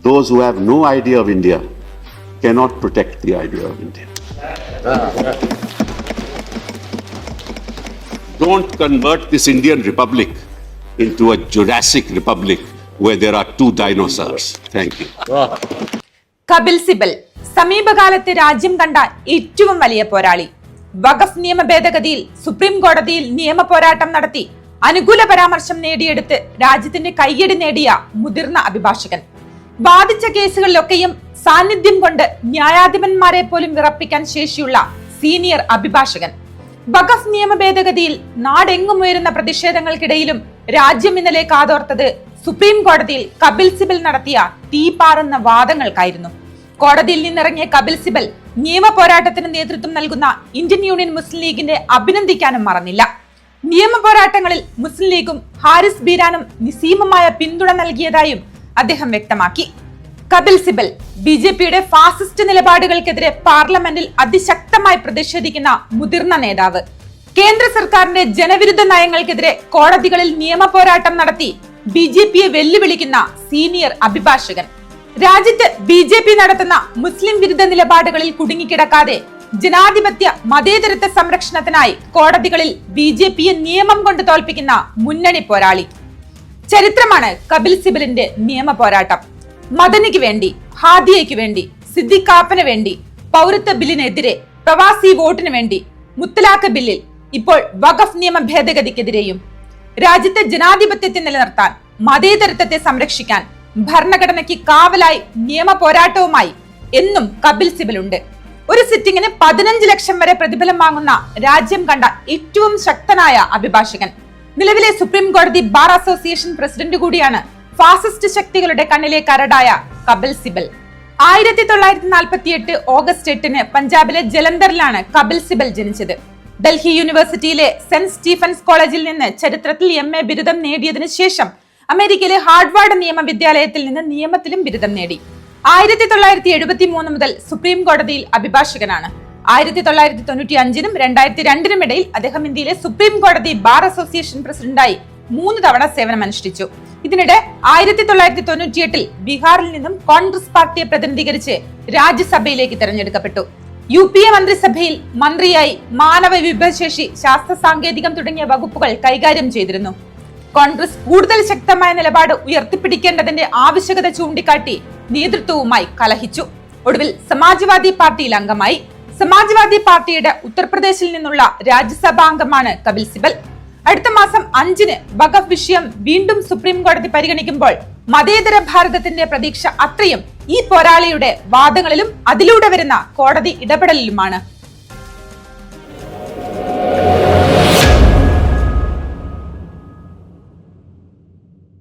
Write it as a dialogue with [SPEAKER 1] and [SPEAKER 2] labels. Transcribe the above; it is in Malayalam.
[SPEAKER 1] those who have no idea of India cannot protect the idea of India. Don't convert this Indian republic into a Jurassic republic where there are two dinosaurs. Thank you.
[SPEAKER 2] Kapil Sibal സമീപകാലത്ത് രാജ്യം കണ്ട ഏറ്റവും വലിയ പോരാളി വഖഫ് നിയമ ഭേദഗതിയിൽ സുപ്രീം കോടതിയിൽ നിയമ പോരാട്ടം നടത്തി അനുകൂല പരാമർശം നേടിയെടുത്ത് രാജ്യത്തിന്റെ കയ്യടി നേടിയ മുതിർന്ന അഭിഭാഷകൻ ബാധിച്ച കേസുകളിലൊക്കെയും സാന്നിധ്യം കൊണ്ട് ന്യായാധിപന്മാരെ പോലും വിറപ്പിക്കാൻ ശേഷിയുള്ള സീനിയർ അഭിഭാഷകൻ. വഖഫ് നിയമ ഭേദഗതിയിൽ നാടെങ്ങും ഉയരുന്ന പ്രതിഷേധങ്ങൾക്കിടയിലും രാജ്യം ഇന്നലെ കാതോർത്തത് സുപ്രീം കോടതിയിൽ കപിൽ സിബൽ നടത്തിയ തീപാറുന്ന വാദങ്ങൾക്കായിരുന്നു. കോടതിയിൽ നിന്നിറങ്ങിയ കപിൽ സിബൽ നിയമ പോരാട്ടത്തിന് നേതൃത്വം നൽകുന്ന ഇന്ത്യൻ യൂണിയൻ മുസ്ലിം ലീഗിന്റെ അഭിനന്ദിക്കാനും മറന്നില്ല. നിയമ പോരാട്ടങ്ങളിൽ മുസ്ലിം ലീഗും ഹാരിസ് ബീരാനും നിസീമമായ പിന്തുണ നൽകിയതായും അദ്ദേഹം വ്യക്തമാക്കി. കപിൽ സിബൽ ബി ജെ പിയുടെ ഫാസിസ്റ്റ് നിലപാടുകൾക്കെതിരെ പാർലമെന്റിൽ അതിശക്തമായി പ്രതിഷേധിക്കുന്ന മുതിർന്ന നേതാവ്. കേന്ദ്ര സർക്കാരിന്റെ ജനവിരുദ്ധ നയങ്ങൾക്കെതിരെ കോടതികളിൽ നിയമ പോരാട്ടം നടത്തി ബി ജെ പിയെ വെല്ലുവിളിക്കുന്ന സീനിയർ അഭിഭാഷകൻ. രാജ്യത്ത് ബി ജെ പി നടത്തുന്ന മുസ്ലിം വിരുദ്ധ നിലപാടുകളിൽ കുടുങ്ങിക്കിടക്കാതെ ജനാധിപത്യ മതേതരത്വ സംരക്ഷണത്തിനായി കോടതികളിൽ ബി ജെ പിയെ നിയമം കൊണ്ട് തോൽപ്പിക്കുന്ന മുന്നണി പോരാളി. ചരിത്രമാണ് കപിൽ സിബലിന്റെ നിയമ പോരാട്ടം. മദനിക്ക് വേണ്ടി ഹാദിയയ്ക്ക് വേണ്ടി സിദ്ദിഖാപ്പന് വേണ്ടി പൗരത്വ ബില്ലിനെതിരെ പ്രവാസി വോട്ടിന് വേണ്ടി മുത്തലാഖ് ബില്ലിൽ ഇപ്പോൾ വഖഫ് നിയമ ഭേദഗതിക്കെതിരെയും രാജ്യത്തെ ജനാധിപത്യത്തെ നിലനിർത്താൻ മതേതരത്വത്തെ സംരക്ഷിക്കാൻ ഭരണഘടനയ്ക്ക് കാവലായി നിയമ പോരാട്ടവുമായി എന്നും കപിൽ സിബലുണ്ട്. ഒരു സിറ്റിംഗിന് പതിനഞ്ച് ലക്ഷം വരെ പ്രതിഫലം വാങ്ങുന്ന രാജ്യം കണ്ട ഏറ്റവും ശക്തനായ അഭിഭാഷകൻ നിലവിലെ സുപ്രീം കോടതി ബാർ അസോസിയേഷൻ പ്രസിഡന്റ് കൂടിയാണ് ഫാസിസ്റ്റ് ശക്തികളുടെ കണ്ണിലെ കരടായ കപിൽ സിബൽ. ആയിരത്തി തൊള്ളായിരത്തി നാൽപ്പത്തി എട്ട് ഓഗസ്റ്റ് എട്ടിന് പഞ്ചാബിലെ ജലന്ധറിലാണ് കപിൽ സിബൽ ജനിച്ചത്. ഡൽഹി യൂണിവേഴ്സിറ്റിയിലെ സെന്റ് സ്റ്റീഫൻസ് കോളേജിൽ നിന്ന് ചരിത്രത്തിൽ എം എ ബിരുദം നേടിയതിനു ശേഷം അമേരിക്കയിലെ ഹാർഡ്വാർഡ് നിയമ വിദ്യാലയത്തിൽ നിന്ന് നിയമത്തിലും ബിരുദം നേടി. ആയിരത്തി തൊള്ളായിരത്തി എഴുപത്തി മൂന്ന് മുതൽ സുപ്രീം കോടതിയിൽ അഭിഭാഷകനാണ്. ആയിരത്തി തൊള്ളായിരത്തി തൊണ്ണൂറ്റി അഞ്ചിനും രണ്ടായിരത്തി രണ്ടിനും ഇടയിൽ അദ്ദേഹം ഇന്ത്യയിലെ സുപ്രീം കോടതി ബാർ അസോസിയേഷൻ പ്രസിഡന്റായി മൂന്ന് തവണ സേവനമനുഷ്ഠിച്ചു ഇതിനിടെ ആയിരത്തി തൊള്ളായിരത്തി തൊണ്ണൂറ്റിയെട്ടിൽ ബീഹാറിൽ നിന്നും കോൺഗ്രസ് പാർട്ടിയെ പ്രതിനിധീകരിച്ച് രാജ്യസഭയിലേക്ക് തെരഞ്ഞെടുക്കപ്പെട്ടു. യു പി എ മന്ത്രിസഭയിൽ മന്ത്രിയായി മാനവ വിഭവശേഷി ശാസ്ത്ര സാങ്കേതികം തുടങ്ങിയ വകുപ്പുകൾ കൈകാര്യം ചെയ്തിരുന്നു. കോൺഗ്രസ് കൂടുതൽ ശക്തമായ നിലപാട് ഉയർത്തിപ്പിടിക്കേണ്ടതിന്റെ ആവശ്യകത ചൂണ്ടിക്കാട്ടി നേതൃത്വവുമായി കലഹിച്ചു. ഒടുവിൽ സമാജ്വാദി പാർട്ടിയിൽ അംഗമായി സമാജ്വാദി പാർട്ടിയുടെ ഉത്തർപ്രദേശിൽ നിന്നുള്ള രാജ്യസഭാംഗമാണ് കപിൽ സിബൽ. അടുത്ത മാസം അഞ്ചിന് വഖഫ് വിഷയം വീണ്ടും സുപ്രീം കോടതി പരിഗണിക്കുമ്പോൾ മതേതര ഭാരതത്തിന്റെ പ്രതീക്ഷ അത്രയും ഈ പോരാളിയുടെ വാദങ്ങളിലും അതിലൂടെ വരുന്ന കോടതി ഇടപെടലിലുമാണ്.